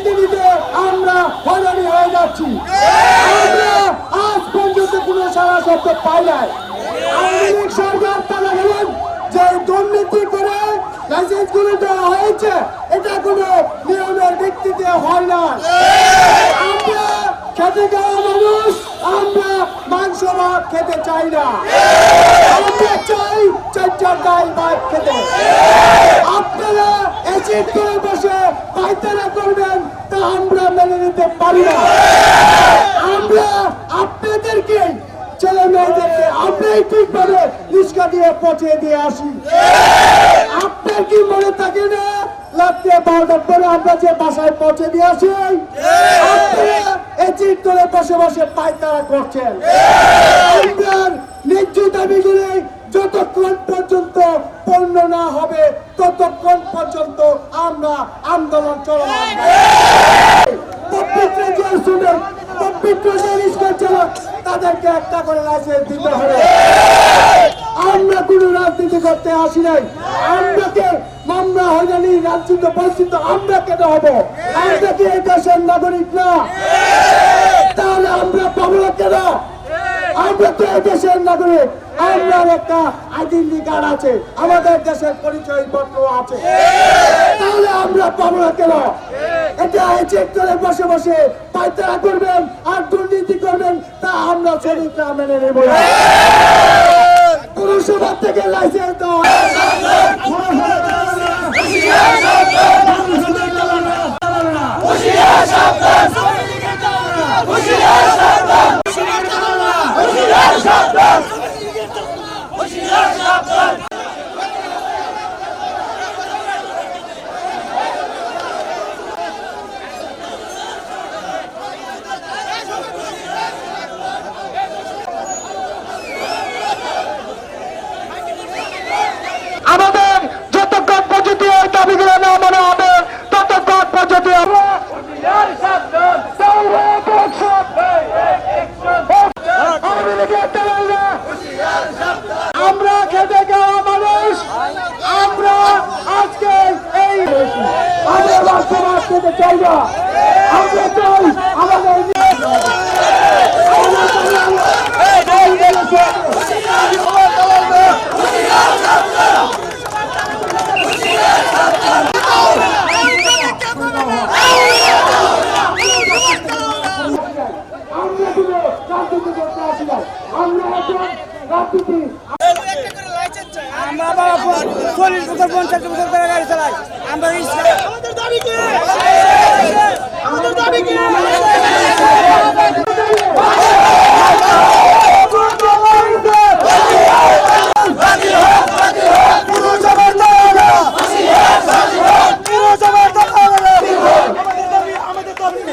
দিতে আমরা হয়রানি হয়ে যাচ্ছি। আমরা আজ পর্যন্ত কোনো সারা শব্দ পাই নাই। আওয়ামী সরকার তারা গেলেন যে দুর্নীতি করে লাইসেন্সগুলো দেওয়া হয়েছে, এটা কোনো নিয়মের ভিত্তিতে হয় না আমরা খেতে যাওয়া মানুষ, আমরা মাংস ভাত খেতে চাই না। আমরা চাই চারটার ডাল ভাত খেতে। আপনারা এসিড করে বসে পায়তারা করবেন, তা আমরা মেনে নিতে পারি না। আমরা আপনাদেরকে ছেলে মেয়েদেরকে আমরাই ঠিকভাবে রিক্সা দিয়ে পৌঁছে দিয়ে আসি। আপনার কি মনে থাকে না, রাত্রে বারোটার পরে আমরা যে বাসায় পৌঁছে দিয়ে আসি? এসিড করে বসে বসে পায়তারা করছেন। আপনার ন্যায্য দাবিগুলি যতক্ষণ পর্যন্ত পূর্ণ না হবে ততক্ষণ পর্যন্ত আমরা আন্দোলন চলমান? তাদেরকে একটা করে লাইসেন্স দিতে হবে। আমরা কোনো রাজনীতি করতে আসি নাই। আমরাকে মামলা হয়রানি রাজনীতি পরিচিত আমরা কেন হব? আমরা কি এই দেশের নাগরিক না? তাহলে আমরা পাবো কেন? আমরা তো দেশের নাগরিক, আমরা একটা আইডেন্টি কার্ড আছে, আমাদের দেশের পরিচয় পত্র আছে। তাহলে আমরা পাবো না কেন? এটা চেক করে বসে বসে পায়তারা করবেন আর দুর্নীতি করবেন, তা আমরা শরীরটা মেনে নেব না পুরসভা থেকে লাইসেন্স দেওয়া আমাদের যতক্ষণ পর্যন্ত এই দাবিগুলো না মনে হবে ততক্ষণ পর্যন্ত আমরা আওয়ামী লীগের দালালরা, আমরা খেতে খাওয়া মানুষ আমরা আজকে এই আমরা বাস্তবাদ খেতে চাই না আমরা চাই আমাদের আমরা কোনো রাজনীতি করতে আসি না আমরা এখন রাজনীতি আমরা বাবা চল্লিশ বছর পঞ্চাশ বছর করে গাড়ি চালাই আমরা আমাদের দাবি কি আমাদের দাবি কি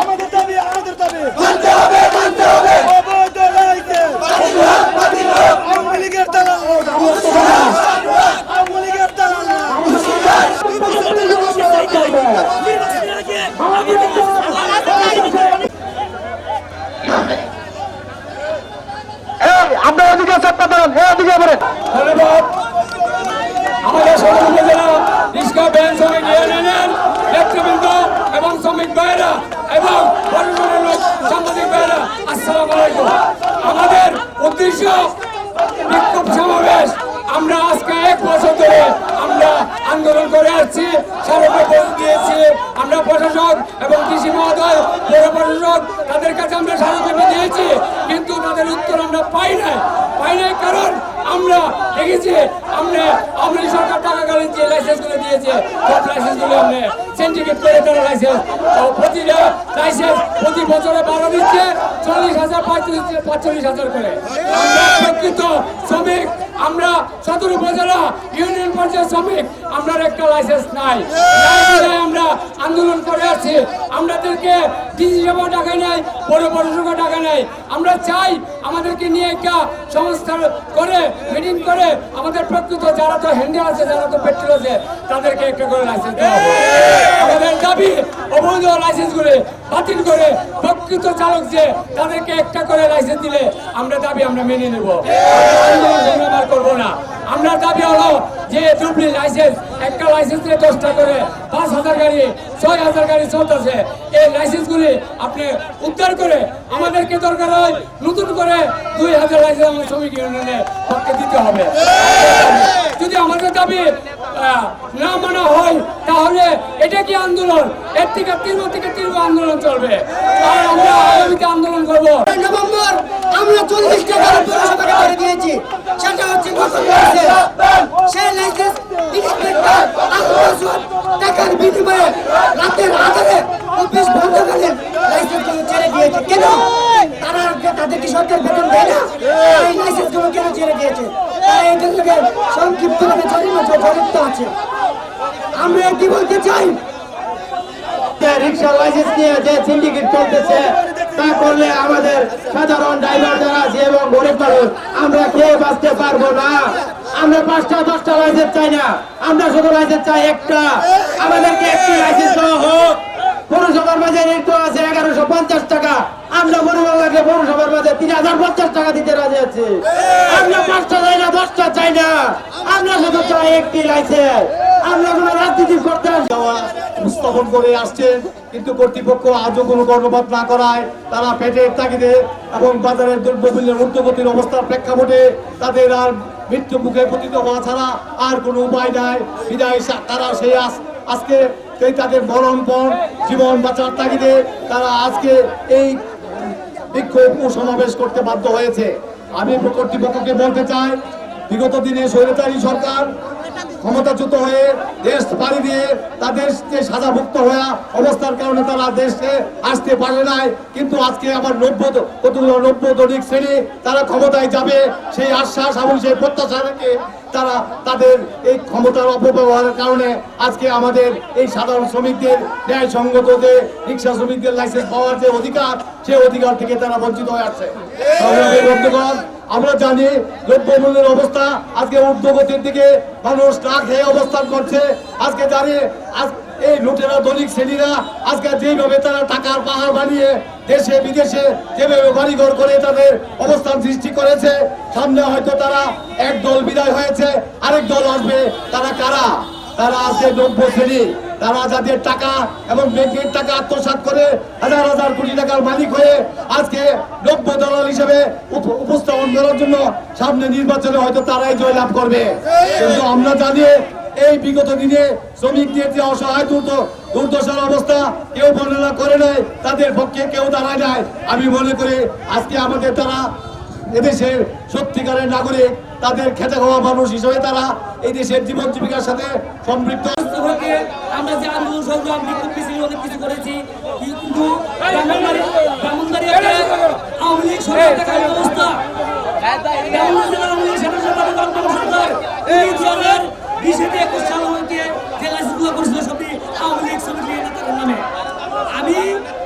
আমাদের দাবি আমাদের দাবি আমাদের দাবি অবৈধ লাইসেন্স আওয়ামী লীগের দালাল আওয়ামী লীগের দালাল আমরা এদিকে চাপটা দেন এদিকে বলেন ধন্যবাদ আমাদের সদর উপজেলা রিক্সা ভ্যান শ্রমিক ইউনিয়নের নেতৃবৃন্দ এবং শ্রমিক ভাইরা এবং প্রশাসনের লোক সাংবাদিক ভাইরা আসসালাম আলাইকুম আমাদের উদ্দেশ্য বিক্ষোভ সমাবেশ আমরা আজকে এক বছর ধরে আমরা আন্দোলন করে আসছি সড়কে পৌঁছ দিয়েছি আমরা প্রশাসক এবং কৃষি মহোদয় পৌর প্রশাসক তাদের কাছে আমরা স্মারকলিপি দিয়েছি কিন্তু তাদের উত্তর আমরা পাই নাই। পাই নাই কারণ আমরা দেখেছি, আমরা লীগ সরকার টাকাকালীন যে লাইসেন্সগুলো দিয়েছে, সব লাইসেন্সগুলো আমরা সিন্ডিকেট করে তারা লাইসেন্স প্রতিটা লাইসেন্স প্রতি বছরে বারো দিচ্ছে, চল্লিশ হাজার, পঁয়ত্রিশ পাঁচচল্লিশ হাজার করে। আমরা প্রকৃত শ্রমিক, আমরা সদর উপজেলা ইউনিয়ন পর্যায়ের শ্রমিক। আমরা একটা লাইসেন্স নাই। আমরা আন্দোলন করে আছি। আমাদেরকে সভা টাকা নেই বড় পৌরসভা টাকা নেই। আমরা চাই আমাদেরকে নিয়ে একটা সংস্থা করে মিটিং করে আমাদের প্রকৃত যারা তো হ্যান্ডেল আছে যারা তো পেট্রোল আছে তাদেরকে একটা করে লাইসেন্স দেওয়া আমাদের দাবি অবৈধ লাইসেন্স করে বাতিল করে প্রকৃত চালক যে তাদেরকে একটা করে লাইসেন্স দিলে আমরা দাবি আমরা মেনে নেব। আন্দোলন সংগ্রাম করব। যে ডুপ্লি লাইসেন্স, একটা লাইসেন্সে দশটা করে পাঁচ হাজার গাড়ি, ছয় হাজার গাড়ি চলতেছে। এই লাইসেন্সগুলি আপনি উদ্ধার করে আমাদেরকে দরকার হয় নতুন করে দুই হাজার লাইসেন্স আমার শ্রমিক ইউনিয়নের পক্ষে দিতে হবে। যদি আমাদের দাবি না মানা হয়, তাহলে এটা কি আন্দোলন? এর থেকে তীব্র থেকে তীব্র আন্দোলন চলবে। আর আমরা আগামীতে আন্দোলন করব। নভেম্বর আমরা চল্লিশ টাকা পৌরসভাকে করে দিয়েছি সেটা হচ্ছে মাসে সেই লাইসেন্স ইন্সপেক্টর আত্মসৎ টাকার বিনিময়ে রাতের আধারে অফিস বন্ধ করে লাইসেন্সগুলো ছেড়ে দিয়েছে কেন তারা তাদের কি সরকার বেতন দেয় না এই লাইসেন্সগুলো কেন ছেড়ে দিয়েছে তারা এটার লোকের সংক্ষিপ্ত ভাবে জরিমা জড়িত আছে আমরা কি বলতে চাই? রিক্সা লাইসেন্স নিয়ে যে সিন্ডিকেট চলতেছে তা করলে আমাদের সাধারণ ড্রাইভার যারা আছে এবং গরিব মানুষ, আমরা খেয়ে বাঁচতে পারব না? আমরা পাঁচটা, দশটা লাইসেন্স চাই না। আমরা শুধু লাইসেন্স চাই একটা। আমাদেরকে একটি লাইসেন্স দেওয়া হোক। পৌরসভার মাঝে রেট আছে এগারোশো পঞ্চাশ টাকা। আমরা মনোবাংলাকে পৌরসভার মাঝে তিন হাজার পঞ্চাশ টাকা দিতে রাজি আছি। আমরা পাঁচটা চাই না, দশটা চাই না। আমরা শুধু চাই একটি লাইসেন্স আমরা কোনো রাজনীতি করতে আসি না। উপস্থাপন করে আসছেন কিন্তু কর্তৃপক্ষ আজও কোনো কর্ণপাত না করায় তারা পেটের তাগিদে এবং বাজারের দ্রব্যমূল্যের ঊর্ধ্বগতির অবস্থার প্রেক্ষাপটে তাদের আর মৃত্যু মুখে পতিত হওয়া ছাড়া আর কোনো উপায় নাই। বিদায় তারা সেই আজ আজকে সেই তাদের মরণপণ জীবন বাঁচার তাগিদে তারা আজকে এই বিক্ষোভ সমাবেশ করতে বাধ্য হয়েছে। আমি কর্তৃপক্ষকে বলতে চাই, বিগত দিনে স্বৈরাচারী সরকার ক্ষমতাচ্যুত হয়ে দেশ পাড়ি দিয়ে তাদের সাজাভুক্ত হয়ে অবস্থার কারণে তারা দেশে আসতে পারে নাই। কিন্তু আজকে আবার নব্য কতগুলো নব্য দৈনিক শ্রেণি তারা ক্ষমতায় যাবে, সেই আশ্বাস এবং সেই প্রত্যাশা তারা তাদের এই ক্ষমতার অপব্যবহারের কারণে আজকে আমাদের এই সাধারণ শ্রমিকদের ন্যায় সঙ্গত যে রিক্সা শ্রমিকদের লাইসেন্স পাওয়ার যে অধিকার, সেই অধিকার থেকে তারা বঞ্চিত হয়ে আসছে। আমরা জানি দ্রব্যমূল্যের অবস্থা আজকে ঊর্ধ্বগতির দিকে। মানুষ না খেয়ে অবস্থান করছে। আজকে দাঁড়িয়ে আজ এই লুটেরা দলিক শ্রেণীরা, আজকে যেইভাবে তারা টাকার পাহাড় বানিয়ে দেশে, বিদেশে যেভাবে বাড়িঘর করে তাদের অবস্থান সৃষ্টি করেছে, সামনে হয়তো তারা এক দল বিদায় হয়েছে, আরেক দল আসবে। তারা কারা? তারা আজকে নব্য শ্রেণি। তারা যাদের টাকা এবং ব্যাংকের টাকা আত্মসাৎ করে হাজার হাজার কোটি টাকার মালিক হয়ে আজকে নব্য দলাল হিসেবে উপ- উপস্থাপন করার জন্য সামনে নির্বাচনে হয়তো তারাই জয়লাভ করবে। কিন্তু আমরা জানি এই বিগত দিনে শ্রমিকদের যে অসহায় দুর্দ দুর্দশার অবস্থা কেউ বর্ণনা করে নাই, তাদের পক্ষে কেউ দাঁড়ায় নাই। আমি মনে করি আজকে আমাদের তারা এদেশের সত্যিকারের নাগরিক তাদের খেতে খাওয়া মানুষ হিসেবে তারা এই দেশের জীবন জীবিকার সাথে সম্পৃক্ত। আমরা যে আন্দোলন সংগ্রাম অনেক কিছু করেছি। কিন্তু ব্রাহ্মণবাড়ি- আওয়ামী লীগ সরকার সরকার এই সাল হইতে যে লাইসেন্সগুলো করেছিল সবই আওয়ামী লীগ শ্রমিক লীগের নেতাদের নামে আমি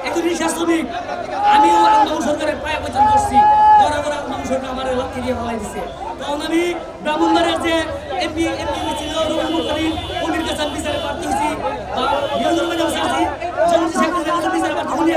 একজন রিক্সা শ্রমিক আমিও আন্দোলন সরকারের পায়ে পর্যন্ত করছি ধরা ধরা আন্দোলন সরকার আমার লাঠি দিয়ে ফেলাই দিছে তখন আমি ব্রাহ্মণবাড়িয়ার যে এমপি এমপি ছিল রবীন্দ্র করিম উনির কাছে আমি বিচারে প্রার্থী হয়েছি। বা দলের কাছে আছি জনতা সেক্রেটারির কাছে বিচারে প্রার্থী উনি